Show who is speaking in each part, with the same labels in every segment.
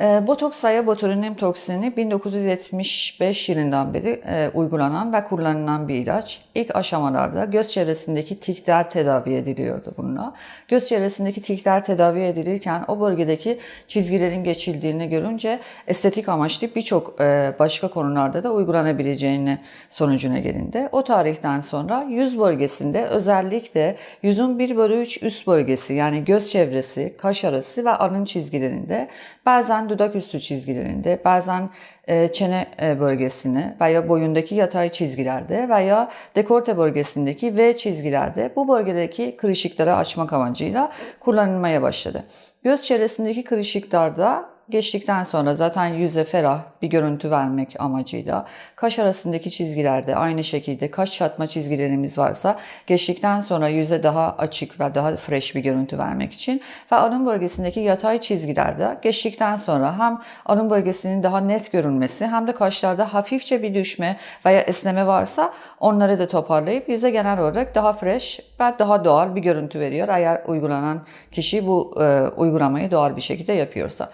Speaker 1: E, Botoks veya botulinum toksini 1975 yılından beri e, uygulanan ve kullanılan bir ilaç. İlk aşamalarda göz çevresindeki tikler tedavi ediliyordu bununla. Göz çevresindeki tikler tedavi edilirken o bölgedeki çizgilerin geçildiğini görünce estetik amaçlı birçok e, başka konularda da uygulanabileceğini sonucuna gelindi. O tarihten sonra yüz bölgesinde özellikle yüzün 1 bölü 3 üst bölgesi yani göz çevresi, kaş arası ve alın çizgilerinde bazen dudak üstü çizgilerinde, bazen e, çene e, bölgesini veya boyundaki yatay çizgilerde veya dekolte bölgesindeki V çizgilerde bu bölgedeki kırışıkları açmak amacıyla kullanılmaya başladı. Göz çevresindeki kırışıklarda geçtikten sonra zaten yüze ferah bir görüntü vermek amacıyla kaş arasındaki çizgilerde aynı şekilde kaş çatma çizgilerimiz varsa geçtikten sonra yüze daha açık ve daha fresh bir görüntü vermek için ve alın bölgesindeki yatay çizgilerde geçtikten sonra hem alın bölgesinin daha net görünmesi hem de kaşlarda hafifçe bir düşme veya esneme varsa onları da toparlayıp yüze genel olarak daha fresh ve daha doğal bir görüntü veriyor eğer uygulanan kişi bu e, uygulamayı doğal bir şekilde yapıyorsa.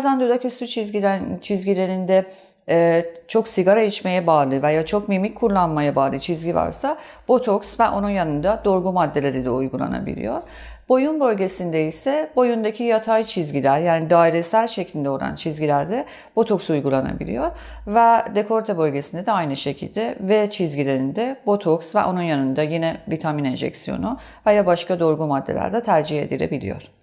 Speaker 1: Bazen dudak üstü çizgiler, çizgilerinde e, çok sigara içmeye bağlı veya çok mimik kullanmaya bağlı çizgi varsa botoks ve onun yanında dolgu maddeleri de uygulanabiliyor. Boyun bölgesinde ise boyundaki yatay çizgiler yani dairesel şeklinde olan çizgilerde botoks uygulanabiliyor. Ve dekolte bölgesinde de aynı şekilde V çizgilerinde botoks ve onun yanında yine vitamin enjeksiyonu veya başka dolgu maddeler de tercih edilebiliyor.